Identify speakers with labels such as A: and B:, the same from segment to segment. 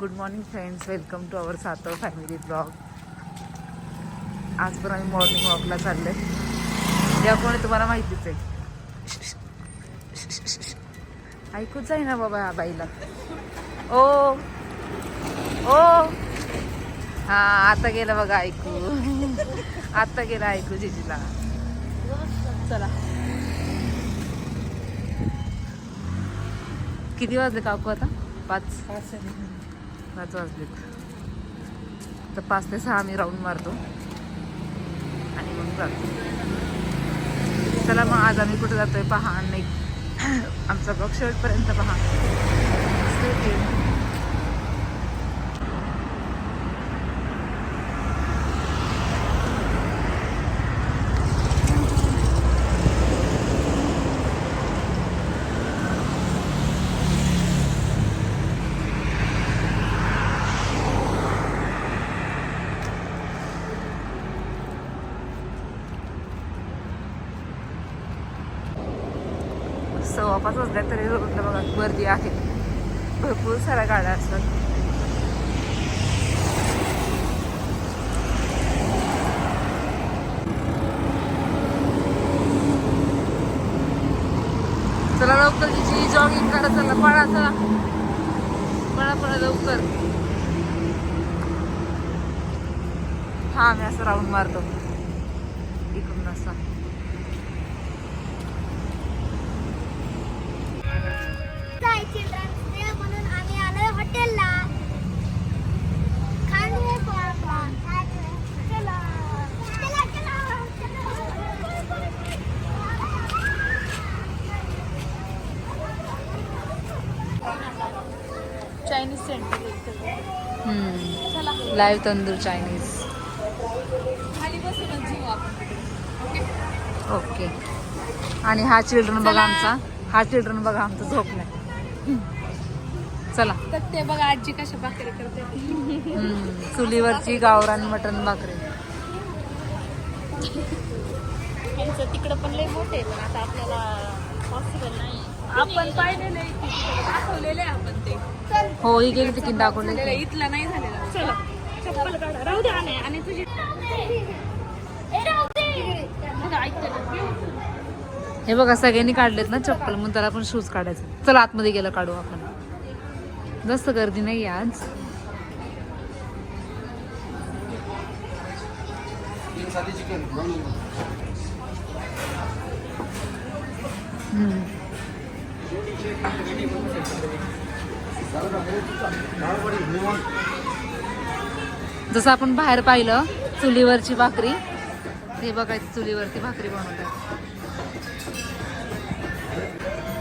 A: Good morning friends welcome to our Satav family blog आज पण आम्ही मॉर्निंग वॉकला चालले या कोणी तुम्हाला माहितीच आहे. ऐकूच जाई ना बाबा ह्या बाईला. ओ ओ. हा आता गेलं बघा ऐकू. आता गेलं ऐकू जिजीला. चला. किती वाजले काकू आता? पाच. पाच पाच वाजलेत. तर पाच ते सहा आम्ही राऊंड मारतो. आणि मग जातो. चला मग आज आम्ही कुठे जातोय पहा. आणि आमचा ब्लॉग शेवटपर्यंत पहा. सव्वा पाच वाजल्या तरी रोडला बघा गर्दी आहे. भरपूर साऱ्या गाड्या असतात. चला लवकर तिची जॉगिंग करा चला पळा चला. पळा पळा लवकर. हा मी असं राऊंड मारतो.
B: Chinese centre
A: live tandoor Chinese
B: खाली बसूनच जेऊ आपण.
A: ओके आणि हा चिल्ड्रन बघा आमचा. हा चिल्ड्रन बघा आमचा झोपलाय चला.
B: तर ते बघा आजी कशा भाकरी करते.
A: चुलीवरची गावरान मटण भाकरी.
B: तिकडं पण लय मोठे पण आता आपल्याला पॉसिबल नाही. आपण पाहिलेलं आहे की दाखवलेलं आहे आपण ते.
A: हो ही गेली तिकीट दाखवले
B: झालेलं आहे, इथलं नाही झालेलं. चला चप्पल काढा. राहू दे. आणि आणि तुझी बघा, ऐकते ना.
A: हे बघा सगळ्यांनी काढलेत ना चप्पल म्हणून त्याला पण शूज काढायचं. चला आतमध्ये गेलं काढू आपण. जास्त गर्दी नाही आज. हम्म. जसं आपण बाहेर पाहिलं चुलीवरची भाकरी. हे बघायचं चुलीवरती भाकरी बनवतात.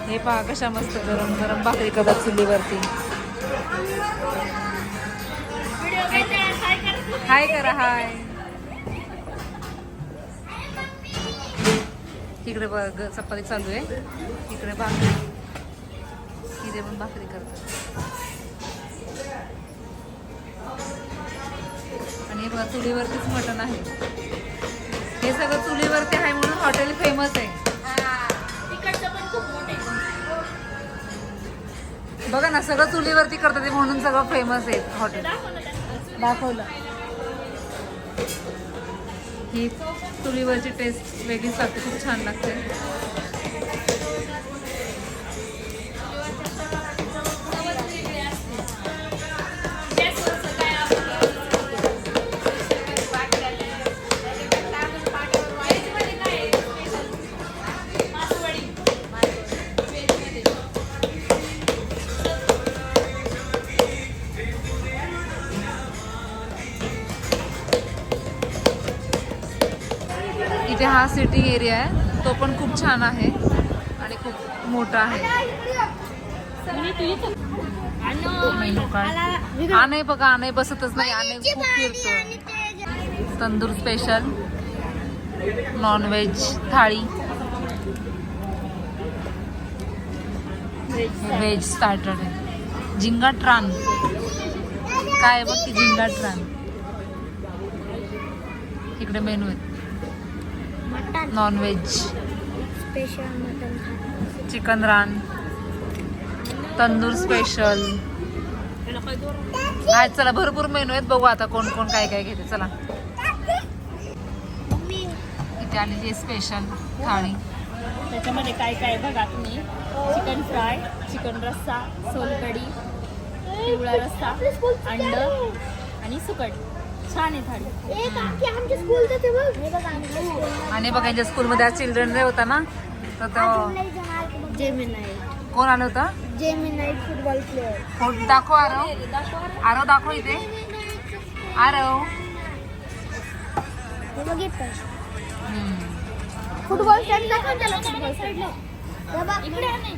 A: हे पहा कशा मस्त गरम गरम भाकरी करतात चुलीवरती. हाय करा हाय. तिकडे बघ चपाती चालू आहे. तिकडे भाकरी इथे पण भाकरी करतात. आणि हे बघा चुलीवरतीच मटण आहे. हे सगळं चुलीवरती आहे म्हणून हॉटेल फेमस आहे. बघा ना सगळं चुलीवरती करतात ते म्हणून सगळं फेमस आहे हॉटेल. दाखवलं. ही चुलीवरची टेस्ट वेगळीच लागते खूप छान लागते. इथे हा सिटी एरिया आहे. तो पण खूप छान आहे आणि खूप मोठा आहे. मेनू आणे बघा आणे बसतच नाही आणे खूप फिरतो tandoor special non veg thali. Veg starter आहे. झिंगा ट्रान काय आहे बघ ती झिंगा ट्रान इकडे मेनू आहेत नॉनव्हेज
C: स्पेशल मटन
A: चिकन रान तंदूर स्पेशल आज चला भरपूर मेनू आहेत. बघू आता कोण कोण काय काय घेते. चला.
C: मम्मी
A: इथे आलेली स्पेशल थाळी.
B: त्याच्यामध्ये काय काय बघा तुम्ही. चिकन फ्राय चिकन रस्सा सोलकडी पिवळा रस्सा अंड आणि सुकट. छान आहे थाळी.
C: हे
A: आणि बघा यांच्या स्कूलमध्ये आज चिल्ड्रन डे होता ना तर तो कोण आलं होतं?
C: जेमिनाईट फुटबॉल प्लेअर
A: दाखव आरव. आरव दाखव इथे. आरव.
C: फुटबॉल फुटबॉल स्टँड
B: इकडे नाही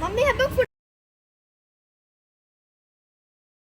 C: मम्मी हे बघ